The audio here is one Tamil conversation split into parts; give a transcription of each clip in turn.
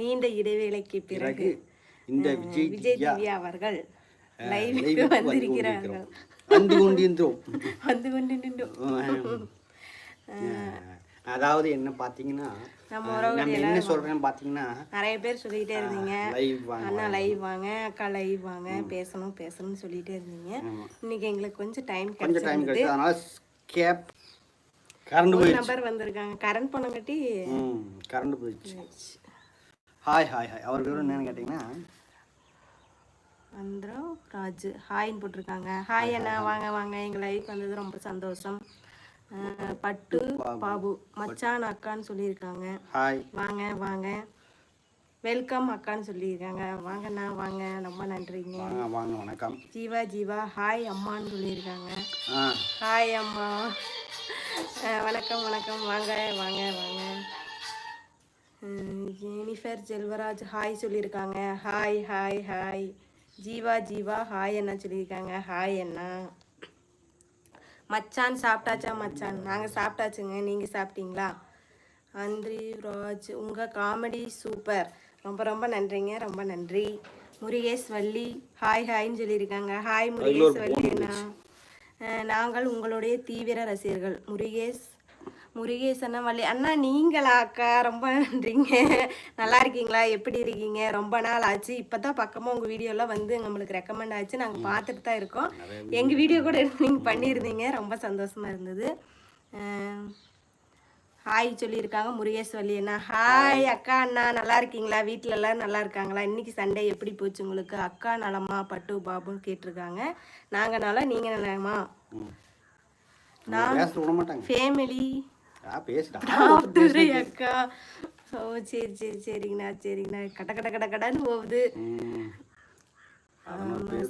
நீண்ட இடைவேளைக்கு பிறகு இந்த விஜய் திவ்யா அவர்கள் லைவுக்கு வந்து வந்திருக்கிறார்கள். கொண்டிருக்கிறோம். வந்து கொண்டிருந்தோம் வந்து கொண்டு நின்றோம் அதாவது என்ன பார்த்தீங்கன்னா நம்ம என்ன சொல்றேன்னு பார்த்தீங்கன்னா நிறைய பேர் சொல்லிட்டே இருந்தீங்க. அண்ணா லைவ் வாங்க அக்கா லைவ் வாங்க பேசணும் பேசணும்னு சொல்லிட்டே இருந்தீங்க. இன்னைக்கு எங்களுக்கு கொஞ்சம் டைம் கொஞ்சம் டைம் கிடைச்சிருந்தது. கிடைச்சு அதனால கேப் கரண்ட் போயிடுச்சு. நம்பர் வந்திருக்காங்க. கரண்ட் பணம் கட்டி கரண்ட் போயிடுச்சு. ஹாய் ஹாய் ஹாய் அவர் பேர் என்னன்னு கேட்டிங்கன்னா அந்தரம் ராஜு. ஹாய்ன்னு போட்டிருக்காங்க. ஹாய் அண்ணா. வாங்க வாங்க. எங்கள் லைஃப் வந்தது ரொம்ப சந்தோஷம். பட்டு பாபு. மச்சான் அக்கான்னு சொல்லியிருக்காங்க. ஹாய் வாங்க வாங்க. வெல்கம் அக்கான்னு சொல்லியிருக்காங்க. வாங்கண்ணா வாங்க. ரொம்ப நன்றிங்க. வாங்க வாங்க. வணக்கம். ஜீவா ஜீவா. ஹாய் அம்மான்னு சொல்லியிருக்காங்க. ஹாய் அம்மா. வணக்கம் வணக்கம். வாங்க வாங்க வாங்க. ஜெனிஃபர் செல்வராஜ் ஹாய் சொல்லியிருக்காங்க. Hi hi hi. Jeeva Jeeva hi அண்ணா சொல்லியிருக்காங்க. ஹாய் அண்ணா. மச்சான் சாப்பிட்டாச்சா மச்சான்? நாங்கள் சாப்பிட்டாச்சுங்க. நீங்கள் சாப்பிட்டீங்களா? அந்திரி ராஜ் உங்கள் காமெடி சூப்பர். ரொம்ப ரொம்ப நன்றிங்க. ரொம்ப நன்றி. முருகேஷ் வள்ளி ஹாய் ஹாய்ன்னு சொல்லியிருக்காங்க. ஹாய் முருகேஷ் வள்ளி அண்ணா. நாங்கள் உங்களுடைய தீவிர ரசிகர்கள். முருகேஷ் அண்ணா வள்ளி அண்ணா நீங்களா அக்கா? ரொம்ப நன்றிங்க. நல்லா இருக்கீங்களா? எப்படி இருக்கீங்க? ரொம்ப நாள் ஆச்சு. இப்போ தான் பக்கமாக உங்கள் வீடியோலாம் வந்து நம்மளுக்கு ரெக்கமெண்ட் ஆச்சு. நாங்கள் பார்த்துட்டு தான் இருக்கோம். எங்கள் வீடியோ கூட நீங்கள் பண்ணியிருந்தீங்க. ரொம்ப சந்தோஷமாக இருந்தது. ஹாய் சொல்லியிருக்காங்க. முருகேஷ் வள்ளி அண்ணா. ஹாய் அக்கா அண்ணா. நல்லா இருக்கீங்களா? வீட்டில எல்லாம் நல்லா இருக்காங்களா? இன்னைக்கு சண்டே எப்படி போச்சு உங்களுக்கு? அக்கா நலமா? பட்டு பாபுன்னு கேட்டிருக்காங்க. நாங்கள் நல்லா நீங்கள் நலமா? மாட்டாங்க ஃபேமிலி அக்கா ஓ சரி சரி சரிங்கண்ணா சரிங்கண்ணா. கட கட கட கடன்னு போகுது.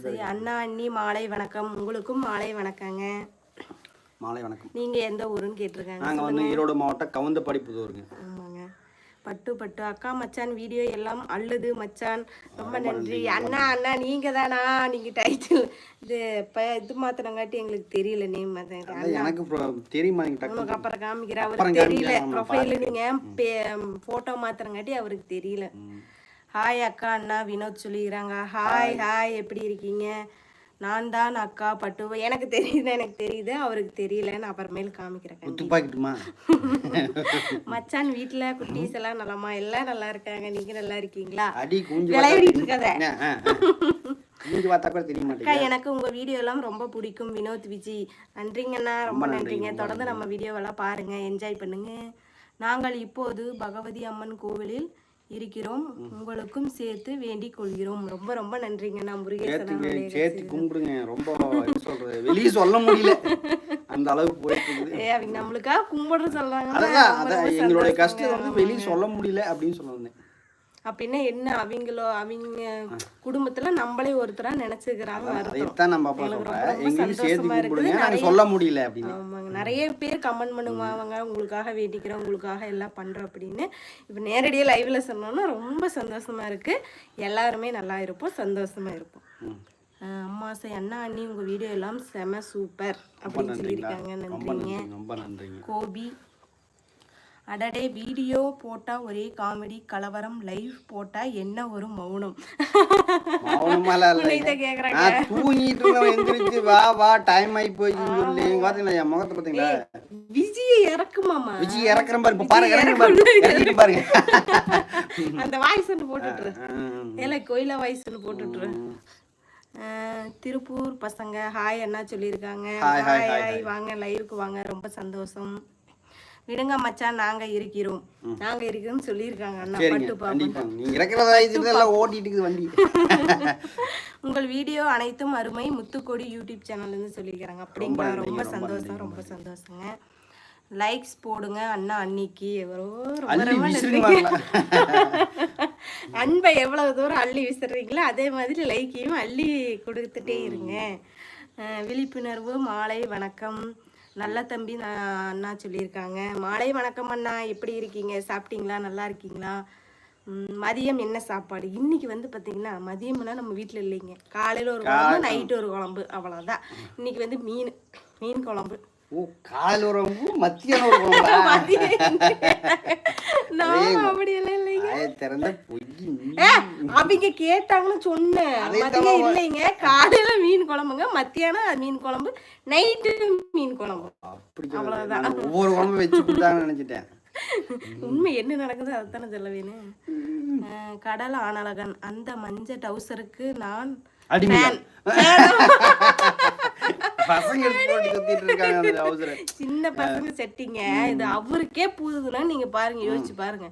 சரி. அண்ணா அண்ணி மாலை வணக்கம். உங்களுக்கும் மாலை வணக்கங்க. மாலை வணக்கம். நீங்கள் எந்த ஊருன்னு கேட்டிருக்காங்க நாங்கள் வந்து ஈரோடு மாவட்டம் கவுந்தப்படி புதூருங்க. பட்டு பட்டு அக்கா மச்சான் வீடியோ எல்லாம் அல்லது மச்சான். ரொம்ப நன்றி. அண்ணா அண்ணா நீங்க தானா நீங்க டைட்டில் இது இப்போ இது மாத்திரங்காட்டி எங்களுக்கு தெரியல நேம் எனக்கு தெரியுமா? உங்களுக்கு அப்புறம் காமிக்கிற அப்புறம் அவருக்கு தெரியல. காமிக்கிறேன், ப்ரொஃபைல் நீங்க போட்டோ மாத்திரங்காட்டி அவருக்கு தெரியல. ஹாய் அக்கா அண்ணா வினோத் சொல்லிக்கிறாங்க. ஹாய் ஹாய் எப்படி இருக்கீங்க? நான் தான் அக்கா பட்டு எனக்கு தெரியுது எனக்கு தெரியுது அவருக்கு தெரியல நான் அப்புறமேல் காமிக்கிறேன் மச்சான் வீட்ல குட்டீஸ் எல்லாம் நலமா? எல்லாம் நல்லா இருக்காங்க நீங்க நல்லா இருக்கீங்களா? அடி அக்கா எனக்கு உங்க வீடியோ எல்லாம் ரொம்ப பிடிக்கும் வினோத் விஜி. நன்றிங்கண்ணா ரொம்ப நன்றிங்க தொடர்ந்து நம்ம வீடியோவெல்லாம் பாருங்க என்ஜாய் பண்ணுங்க. நாங்கள் இப்போது பகவதி அம்மன் கோவிலில் இருக்கிறோம். உங்களுக்கும் சேர்த்து வேண்டிக் கொள்கிறோம். ரொம்ப ரொம்ப நன்றிங்கண்ணா முருகேசன் சேர்த்து சேர்த்து கும்பிடுங்க. ரொம்ப சொல்றது? வெளியே சொல்ல முடியல. அந்த அளவுக்கு போயிட்டு அவங்க நம்மளுக்காக கும்பிடுற சொல்றாங்க அதான் எங்களுடைய கஷ்டத்தை வந்து வெளியே சொல்ல முடியல அப்படின்னு சொல்ல வந்தேன் அப்படின்னா என்ன அவங்களோ அவங்க குடும்பத்துல நம்மளே ஒருத்தரா நினைச்சுக்கிறாங்க அதைத்தான் நம்ம எனக்கு சொல்ல முடியல ஆமாங்க. நிறைய பேர் கமெண்ட் பண்ணுவாங்க உங்களுக்காக வேண்டிக்கிறோம் உங்களுக்காக எல்லாம் பண்றோம் அப்படின்னு. இப்போ நேரடியாக லைவ்ல சொன்னோம்னா ரொம்ப சந்தோஷமா இருக்கு. எல்லாருமே நல்லா இருப்போம் சந்தோஷமா இருப்போம். ம். அஹ் அம்மாசை அண்ணா அண்ணி உங்க வீடியோ எல்லாம் செம சூப்பர் அப்படின்னு சொல்லியிருக்காங்க. நன்றிங்க. கோபி அடடே வீடியோ போட்டா ஒரே காமெடி கலவரம் லைவ் போட்டா என்ன ஒரு மௌனம்? தூங்கிட்டு வா வா டைம் ஆகி போச்சுன்னு சொல்லி. பாத்தீங்களா என் முகத்தை பாத்தீங்களா? விஜயை இறக்குமாமா விஜய் இறக்குறேன் பாரு இப்ப பாருங்க பாருங்க. அந்த வாய்ஸ் ஒன்று போட்டுட்டுரு. ஏல கோயிலா வாய்ஸ் ஒன்று போட்டுட்டுரு. திருப்பூர் பசங்க ஹாய் அண்ணா சொல்லியிருக்காங்க. ஹாய் ஹாய் வாங்க லைவுக்கு வாங்க ரொம்ப சந்தோஷம். விடுங்க மச்சான் நாங்க இருக்கிறோம். நாங்க இருக்கிறோம்னு சொல்லியிருக்காங்க அண்ணா. பட்டு பாப்போம். உங்கள் வீடியோ அனைத்தும் அருமை. முத்துக்கொடி யூடியூப் சேனல்ல இருந்து சொல்லியிருக்காங்க அப்படிங்களா? ரொம்ப சந்தோஷம். ரொம்ப சந்தோஷங்க. லைக்ஸ் போடுங்க அண்ணா அன்னிக்கு. அன்பை எவ்வளவு தூரம் அள்ளி விசிறீங்களோ அதே மாதிரி லைக்கையும் அள்ளி கொடுத்துட்டே இருங்க. விழிப்புணர்வு மாலை வணக்கம். நல்ல தம்பி அண்ணா சொல்லியிருக்காங்க. மாலை வணக்கம் அண்ணா. எப்படி இருக்கீங்க? சாப்பிட்டீங்களா? நல்லா இருக்கீங்களா? மதியம் என்ன சாப்பாடு? இன்னைக்கு வந்து பார்த்தீங்கன்னா மதியம்னா நம்ம வீட்டில் இல்லைங்க. காலையில் ஒரு குழம்பு நைட்டு ஒரு குழம்பு. அவ்வளோதான் இன்னைக்கு வந்து மீன் மீன் குழம்பு. ஓ காலையில் நான் அப்படியெல்லாம் இல்லைங்க. திறந்த பொய். அவங்க கேட்டாங்கன்னு சொன்னேன். மதியம் இல்லைங்க. காலையில மீன் குழம்புங்க மத்தியானம் மீன் குழம்பு நைட்டு மீன் குழம்பு. அப்படி. நான் ஒவ்வொரு குழம்பு வச்சு கொடுத்தாங்கன்னு நினைச்சிட்டேன். உண்மை என்ன நடக்குது அதைத்தானே சொல்ல வேணும் கடல் ஆனழகன் அந்த மஞ்சள் டவுசருக்கு நான் அடிமைதான் பசங்க எடுத்து போட்டு சுத்திட்டு இருக்காங்க அந்த அவசர சின்ன பசங்க செட்டிங்க இது அவருக்கே புதுதுன்னா நீங்க பாருங்க யோசிச்சு பாருங்க.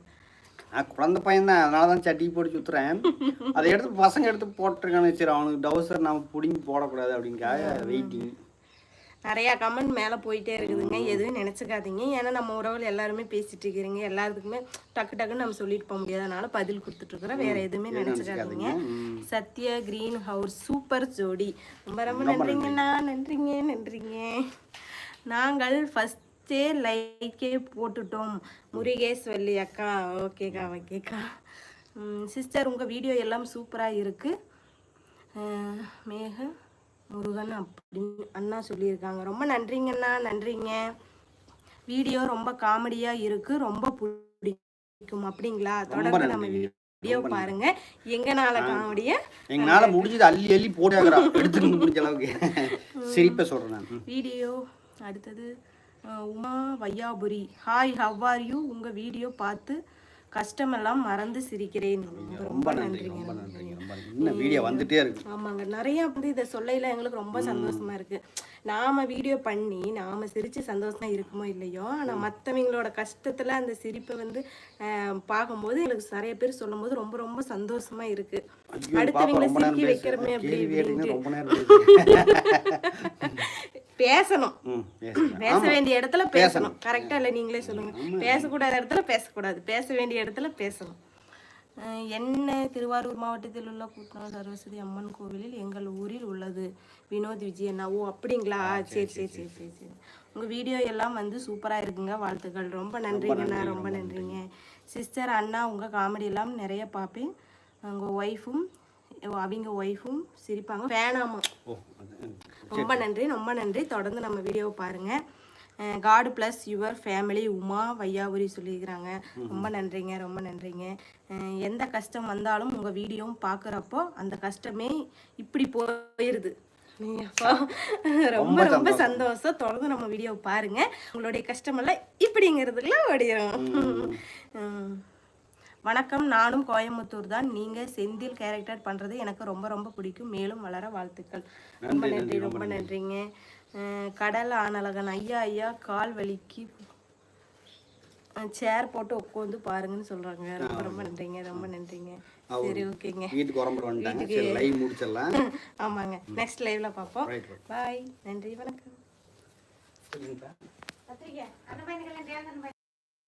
நான் குழந்தை பையன் தான் அதனால தான் சட்டி போட்டு சுத்துறேன். அதை எடுத்து பசங்க எடுத்து போட்டிருக்கானு சரி அவனுக்கு டவுசர் நாம பிடிங்கி போடக்கூடாது அப்படின்னுக்காக வெயிட்டிங் நிறைய கமெண்ட் மேல போயிட்டே இருக்குதுங்க. எதுவும் நினைச்சுக்காதீங்க. ஏன்னா நம்ம உறவுகள் எல்லாருமே பேசிட்டு இருக்கிறீங்க. எல்லாத்துக்குமே டக்கு டக்குன்னு நம்ம சொல்லிட்டு போக முடியாதனால பதில் கொடுத்துட்டு இருக்கிறோம். வேற எதுவுமே நினைச்சுக்காதீங்க. சத்யா கிரீன் ஹவுஸ் சூப்பர் ஜோடி. ரொம்ப ரொம்ப நன்றிங்கண்ணா நன்றிங்க. நன்றிங்க. நாங்கள் ஃபஸ்ட்டே லைக்கே போட்டுட்டோம். முருகேஸ்வல்லி அக்கா. ஓகேக்கா ஓகேக்கா சிஸ்டர் உங்கள் வீடியோ எல்லாம் சூப்பராக இருக்குது மேக முருகன் அப்படின்னு அண்ணா சொல்லியிருக்காங்க. ரொம்ப நன்றிங்கண்ணா நன்றிங்க. வீடியோ ரொம்ப காமெடியாக இருக்குது ரொம்ப பிடிக்கும். அப்படிங்களா? தொடர்ந்து நம்ம வீடியோ பாருங்க. எங்கனால காமெடியை எங்களால முடிஞ்சது அள்ளி அள்ளி போட்டாக்கிறா எடுத்துட்டு முடிஞ்ச அளவுக்கு. சிரிப்பை சொல்றேன். வீடியோ அடுத்தது Uma Vaiyapuri. Hi how are you உங்கள் வீடியோ பார்த்து கஷ்டமெல்லாம் மறந்து சிரிக்கிறேன். ரொம்ப ரொம்ப இன்னும் வீடியோ வந்துட்டே இருக்கு. ஆமாங்க. நிறைய வந்து இதை சொல்லையில எங்களுக்கு ரொம்ப சந்தோஷமா இருக்கு. நாம வீடியோ பண்ணி நாம சிரிச்சு சந்தோஷமா இருக்குமோ இல்லையோ ஆனா மத்தவங்களோட கஷ்டத்துல அந்த சிரிப்பை வந்து பார்க்கும்போது எங்களுக்கு நிறைய பேர் சொல்லும்போது ரொம்ப ரொம்ப சந்தோஷமா இருக்கு. அடுத்தவங்களை சிரிக்க. வைக்கிறமே அப்படி கேள்வி கேட்டீங்கன்னா இப்படின்ட்டு ரொம்ப நேரம் பேசு. பேசணும். பேச வேண்டிய இடத்துல பேசணும். கரெக்டா இல்ல நீங்களே சொல்லுங்க. பேசக்கூடாத இடத்துல பேசக்கூடாது. பேச வேண்டிய இடத்துல பேசணும். என்ன திருவாரூர் மாவட்டத்தில் உள்ள கூட்டணம் சரஸ்வதி அம்மன் கோவிலில் எங்கள் ஊரில் உள்ளது. வினோத் விஜயண்ணா ஓ அப்படிங்களா? சரி சரி சரி சரி சரி உங்கள் வீடியோ எல்லாம் வந்து சூப்பராக இருக்குங்க. வாழ்த்துக்கள். ரொம்ப நன்றிங்கண்ணா ரொம்ப நன்றிங்க. சிஸ்டர் அண்ணா உங்கள் காமெடி எல்லாம் நிறைய பார்ப்பேன். உங்கள் ஒய்ஃபும் அவங்க ஒய்ஃபும் சிரிப்பாங்க. வேணாமா. ரொம்ப நன்றி ரொம்ப நன்றி. தொடர்ந்து நம்ம வீடியோவை பாருங்க. God bless your family Uma Vaiyapuri சொல்லியிருக்கிறாங்க. ரொம்ப நன்றிங்க ரொம்ப நன்றிங்க. எந்த கஷ்டம் வந்தாலும் உங்கள் வீடியோவும் பார்க்குறப்போ அந்த கஷ்டமே இப்படி போயிடுது ரொம்ப ரொம்ப சந்தோஷம். தொடர்ந்து நம்ம வீடியோவை பாருங்க. உங்களுடைய கஷ்டமெல்லாம் இப்படிங்கிறதுக்குள்ள ஓடிடும். வணக்கம். நானும் கோயம்புத்தூர் தான். நீங்க செந்தில் கேரக்டர் பண்றது எனக்கு ரொம்ப ரொம்ப பிடிக்கும். மேலும் வளர வாழ்த்துக்கள். ரொம்ப நன்றி ரொம்ப நன்றிங்க. கடல் ஆனழகன் ஐயா ஐயா கால் வலிக்கு. சேர் போட்டு உட்காந்து பாருங்கன்னு சொல்றாங்க. ரொம்ப ரொம்ப நன்றிங்க ரொம்ப நன்றிங்க. சரி ஓகேங்க. வீட்டுக்கு உரம்பு வந்துட்டாங்க. சரி லைவ் முடிச்சிடலாம். ஆமாங்க. நெக்ஸ்ட் லைவ்ல பார்ப்போம். பாய் நன்றி வணக்கம்.